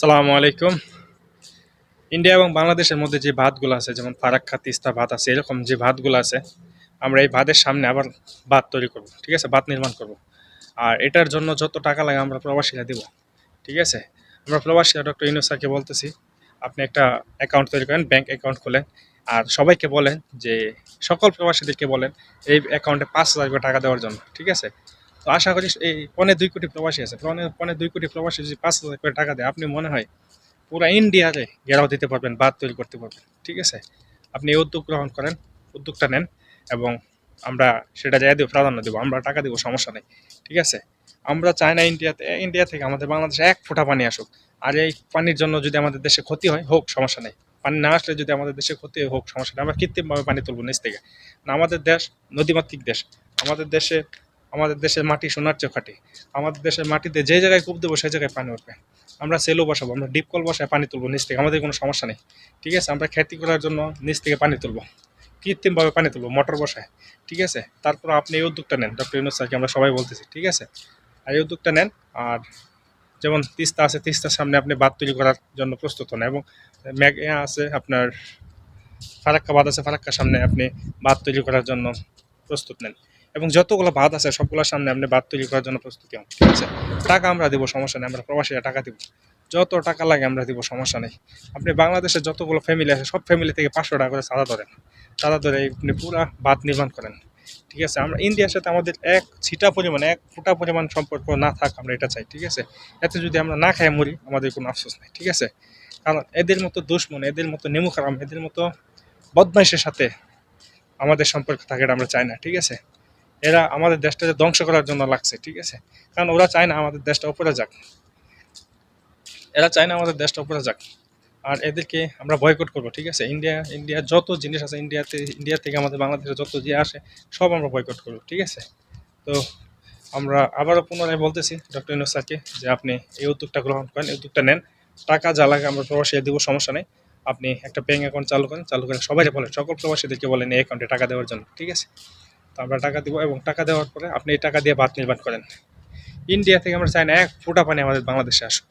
সালামু আলাইকুম। ইন্ডিয়া এবং বাংলাদেশের মধ্যে যে ভাতগুলো আছে, যেমন ফারাক্কা, তিস্তা ভাত আছে, এরকম যে ভাতগুলো আছে, আমরা এই ভাতের সামনে আবার ভাত তৈরি করব, ঠিক আছে? ভাত নির্মাণ করব। আর এটার জন্য যত টাকা লাগে আমরা প্রবাসীরা দেব, ঠিক আছে? আমরা প্রবাসীরা ডক্টর ইনু স্যারকে বলতেছি, আপনি একটা অ্যাকাউন্ট তৈরি করেন, ব্যাংক অ্যাকাউন্ট খোলেন, আর সবাইকে বলেন যে, সকল প্রবাসীদেরকে বলেন, এই অ্যাকাউন্টে পাঁচ হাজার টাকা দেওয়ার জন্য, ঠিক আছে? তো আশা করি এই পনে দুই কোটি প্রবাসী আছে। পনে পনে দুই কোটি প্রবাসী যদি পাঁচ হাজার করে টাকা দেয়, আপনি মনে হয় পুরা ইন্ডিয়াতে ঘেরাও দিতে পারবেন বাদ তৈরি করতে পারবেন। ঠিক আছে? আপনি এই উদ্যোগ গ্রহণ করেন, উদ্যোগটা নেন এবং আমরা সেটা যাই দেবো প্রাধান্য দেবো, আমরা টাকা দেবো, সমস্যা নেই। ঠিক আছে? আমরা চাই না ইন্ডিয়াতে, ইন্ডিয়া থেকে আমাদের বাংলাদেশে এক ফোঁটা পানি আসুক। আর এই পানির জন্য যদি আমাদের দেশে ক্ষতি হয়, হোক, সমস্যা নেই। পানি না আসলে যদি আমাদের দেশে ক্ষতি হোক, সমস্যা নেই। আমরা কৃত্রিমভাবে পানি তুলবো নিচ থেকে। না আমাদের দেশ নদীমাতৃক দেশ, আমাদের দেশে আমাদের দেশের মাটি সোনার চেয়ে খাটি আমাদের দেশের মাটিতে যে জায়গায় কূপ দেবো সেই জায়গায় পানি উঠবে। আমরা সেলো বসাবো, আমরা ডিপ কল বসায় পানি তুলবো নিচ থেকে, আমাদের কোনো সমস্যা নেই। ঠিক আছে? আমরা খেতি করার জন্য নিচ থেকে পানি তুলবো। কৃত্রিমভাবে পানি তুলবো, মোটর বসায়। ঠিক আছে? তারপর আপনি এই উদ্যোগটা নেন, ডক্টর ইউনুস স্যারকে আমরা সবাই বলতেছি, ঠিক আছে? আর এই উদ্যোগটা নেন, আর যেমন তিস্তা আছে, তিস্তার সামনে আপনি বাদ তৈরি করার জন্য প্রস্তুত হন এবং ম্যাগ আছে আপনার ফারাক্কা বাদ আছে, ফারাক্কার সামনে আপনি বাদ তৈরি করার জন্য প্রস্তুত নেন। এবং যতগুলো বাদ আছে, সবগুলোর সামনে আপনি বাদ তৈরি করার জন্য প্রস্তুতি হন ঠিক আছে? টাকা আমরা দেবো, সমস্যা নেই। আমরা প্রবাসীরা টাকা দেবো। যত টাকা লাগে আমরা দিব, সমস্যা নেই। আপনি বাংলাদেশের যতগুলো ফ্যামিলি আছে, সব ফ্যামিলি থেকে পাঁচশো টাকা করে চাঁদা ধরেন। চাঁদা ধরে আপনি পুরা বাদ নির্মাণ করেন। ঠিক আছে? আমরা ইন্ডিয়ার সাথে আমাদের এক ছিটা পরিমাণ, এক ফুটা পরিমাণ সম্পর্ক না থাক আমরা এটা চাই। ঠিক আছে? এতে যদি আমরা না খাই মরি, আমাদের কোনো আফসোস নেই। ঠিক আছে? কারণ এদের মতো দুশ্মন, এদের মতো নেমু খারাম এদের মতো বদমাইশের সাথে আমাদের সম্পর্ক থাকে এটা আমরা চাই না। ঠিক আছে? এরা আমাদের দেশটাকে ধ্বংস করার জন্য লাগছে, ঠিক আছে? কারণ ওরা চায় না আমাদের দেশটা উপরে যাক। এরা চায় না আমাদের দেশটা উপরে যাক। আর এদেরকে আমরা বয়কট করব, ঠিক আছে? ইন্ডিয়া ইন্ডিয়ার যত জিনিস আছে, ইন্ডিয়াতে, ইন্ডিয়া থেকে আমাদের বাংলাদেশে যত যে আসে, সব আমরা বয়কট করব, ঠিক আছে? তো আমরা আবারও পুনরায় বলতেছি, ডক্টর ইউনুস স্যারকে, যে আপনি এই উদ্যোগটা গ্রহণ করেন, এই উদ্যোগটা নেন। টাকা যা লাগে আমরা প্রবাসী দেবো, সমস্যা নেই। আপনি একটা ব্যাঙ্ক অ্যাকাউন্ট চালু করেন, চালু করে সবাই বলেন, সকল প্রবাসীদেরকে বলেন এই অ্যাকাউন্টে টাকা দেওয়ার জন্য, ঠিক আছে? তো আমরা টাকা দেবো এবং টাকা দেওয়ার পরে আপনি এই টাকা দিয়ে ভাত নির্মাণ করেন। ইন্ডিয়া থেকে আমরা চাই না এক ফোঁটা পানি আমাদের বাংলাদেশে আসুক।